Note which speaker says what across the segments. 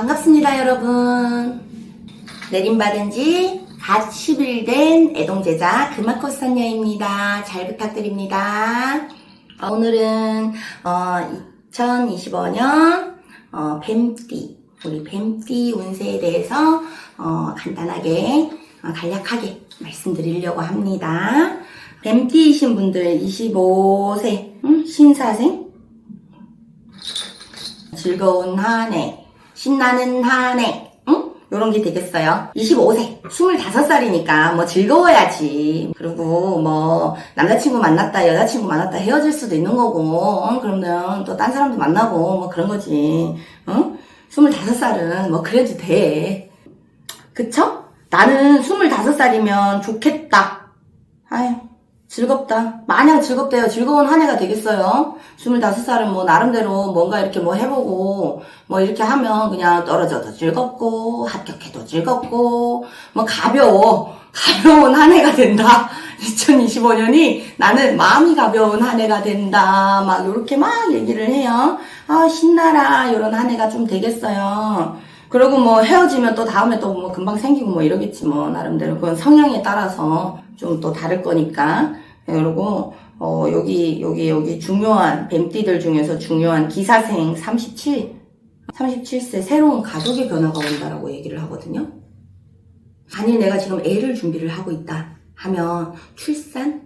Speaker 1: 반갑습니다, 여러분. 내림받은 지갓 10일 된 애동제자 금화꽃 선녀입니다. 잘 부탁드립니다. 어, 오늘은 2025년 어, 뱀띠, 우리 뱀띠 운세에 대해서 어, 간단하게 어, 간략하게 말씀드리려고 합니다. 뱀띠이신 분들 25세 응? 신사생 즐거운 한 해, 신나는 한 해, 응? 요런 게 되겠어요. 25세, 25살이니까 뭐 즐거워야지. 그리고 뭐 남자친구 만났다, 여자친구 만났다 헤어질 수도 있는 거고, 응? 그러면 또 딴 사람도 만나고 뭐 그런 거지. 응? 25살은 뭐 그래도 돼. 그쵸? 나는 25살이면 좋겠다. 아유, 즐겁다. 마냥 즐겁대요. 즐거운 한 해가 되겠어요. 25살은 뭐 나름대로 뭔가 이렇게 뭐 해보고 뭐 이렇게 하면 그냥 떨어져도 즐겁고 합격해도 즐겁고 뭐 가벼워. 가벼운 한 해가 된다. 2025년이 나는 마음이 가벼운 한 해가 된다. 막 이렇게 막 얘기를 해요. 아 신나라 이런 한 해가 좀 되겠어요. 그리고 뭐 헤어지면 또 다음에 또 뭐 금방 생기고 뭐 이러겠지 뭐 나름대로 그건 성향에 따라서 좀 또 다를 거니까 네, 그리고 어 여기 여기 여기 중요한 뱀띠들 중에서 중요한 기사생 37 37세 새로운 가족의 변화가 온다라고 얘기를 하거든요. 만일 내가 지금 애를 준비를 하고 있다 하면 출산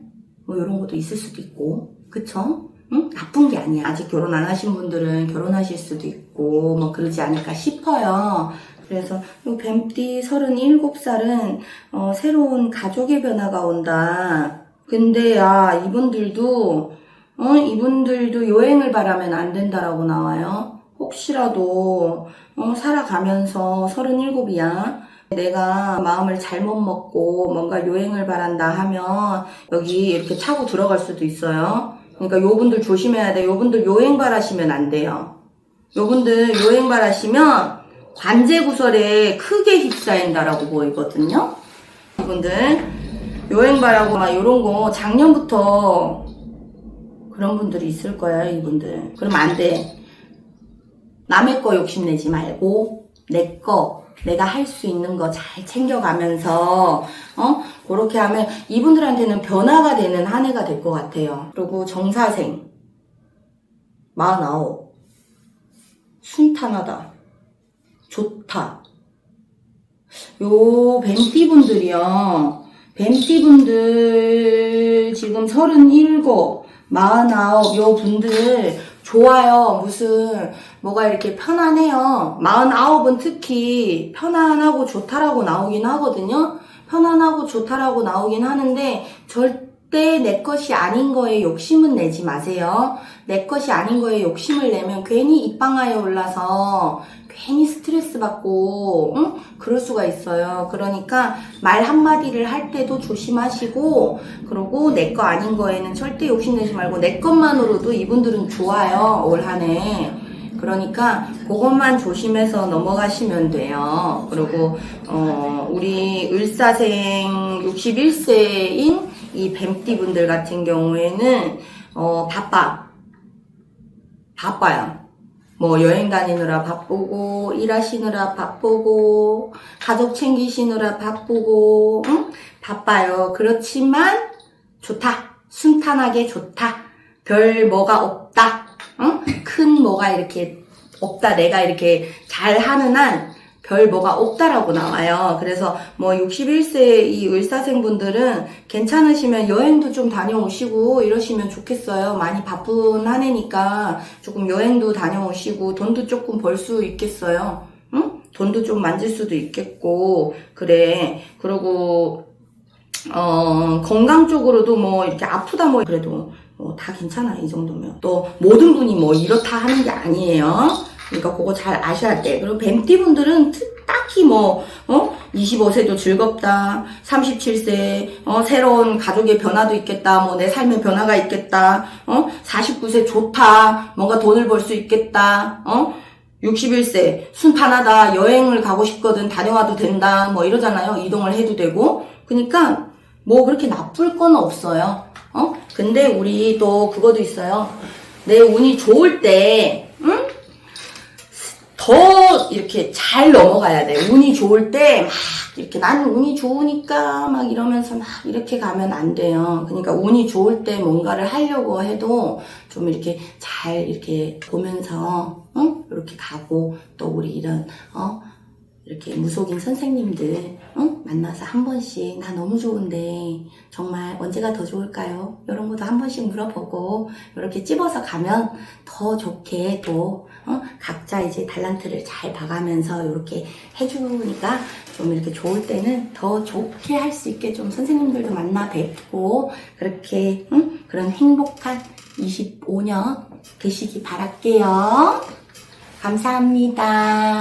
Speaker 1: 뭐 이런 것도 있을 수도 있고 그쵸? 응? 나쁜 게 아니야. 아직 결혼 안 하신 분들은 결혼하실 수도 있고 뭐 그러지 않을까 싶어요. 그래서 이 뱀띠 37살은 어, 새로운 가족의 변화가 온다. 근데 아 이분들도 어, 이분들도 여행을 바라면 안 된다라고 나와요. 혹시라도 어, 살아가면서 37이야. 내가 마음을 잘못 먹고 뭔가 여행을 바란다 하면 여기 이렇게 차고 들어갈 수도 있어요. 그러니까 요분들 조심해야 돼. 요분들 여행 바라시면 안 돼요. 요분들 여행 바라시면 관제 구설에 크게 휩싸인다라고 보이거든요. 이분들 여행 바라고 막 이런 거 작년부터 그런 분들이 있을 거야 이분들. 그러면 안 돼. 남의 거 욕심내지 말고 내 거 내가 할 수 있는 거 잘 챙겨가면서 어 그렇게 하면 이분들한테는 변화가 되는 한 해가 될 것 같아요. 그리고 정사생 49 순탄하다 좋다 요 뱀띠 분들이요 뱀띠 분들 지금 37 49, 요 분들 좋아요. 무슨 뭐가 이렇게 편안해요. 49은 특히 편안하고 좋다라고 나오긴 하거든요. 편안하고 좋다라고 나오긴 하는데 절 대내 것이 아닌 거에 욕심은 내지 마세요. 내 것이 아닌 거에 욕심을 내면 괜히 입방아에 올라서 괜히 스트레스 받고 응? 그럴 수가 있어요. 그러니까 말 한마디를 할 때도 조심하시고 그리고 내 거 아닌 거에는 절대 욕심내지 말고 내 것만으로도 이분들은 좋아요. 올 한해. 그러니까 그것만 조심해서 넘어가시면 돼요. 그리고 어, 우리 을사생 61세인 이 뱀띠 분들 같은 경우에는 어, 바빠. 바빠요. 뭐 여행 다니느라 바쁘고 일하시느라 바쁘고 가족 챙기시느라 바쁘고 응? 바빠요. 그렇지만 좋다. 순탄하게 좋다. 별 뭐가 없다. 응? 큰 뭐가 이렇게 없다. 내가 이렇게 잘 하는 한 별 뭐가 없다라고 나와요. 그래서 뭐 61세 이 의사생분들은 괜찮으시면 여행도 좀 다녀오시고 이러시면 좋겠어요. 많이 바쁜 한 해니까 조금 여행도 다녀오시고 돈도 조금 벌 수 있겠어요. 응? 돈도 좀 만질 수도 있겠고 그래. 그리고 어, 건강 쪽으로도 뭐 이렇게 아프다 뭐 그래도 뭐 다 괜찮아 이 정도면 또 모든 분이 뭐 이렇다 하는 게 아니에요. 그러니까 그거 잘 아셔야 돼. 그리고 뱀띠 분들은 딱히 뭐 어? 25세도 즐겁다. 37세 어 새로운 가족의 변화도 있겠다. 뭐 내 삶의 변화가 있겠다. 어 49세 좋다. 뭔가 돈을 벌 수 있겠다. 어 61세 순탄하다. 여행을 가고 싶거든. 다녀와도 된다. 뭐 이러잖아요. 이동을 해도 되고. 그러니까 뭐 그렇게 나쁠 건 없어요. 어? 근데 우리 또 그것도 있어요. 내 운이 좋을 때, 응? 더 이렇게 잘 넘어가야 돼. 운이 좋을 때 막 이렇게 나는 운이 좋으니까 막 이러면서 막 이렇게 가면 안 돼요. 그러니까 운이 좋을 때 뭔가를 하려고 해도 좀 이렇게 잘 이렇게 보면서 응? 이렇게 가고 또 우리 이런 어 이렇게 무속인 선생님들 응? 만나서 한 번씩 나 너무 좋은데 정말 언제가 더 좋을까요? 이런 것도 한 번씩 물어보고 이렇게 찝어서 가면 더 좋게 또 어? 각자 이제 달란트를 잘 봐가면서 이렇게 해주니까 좀 이렇게 좋을 때는 더 좋게 할 수 있게 좀 선생님들도 만나 뵙고 그렇게 응? 그런 행복한 25년 되시기 바랄게요. 감사합니다.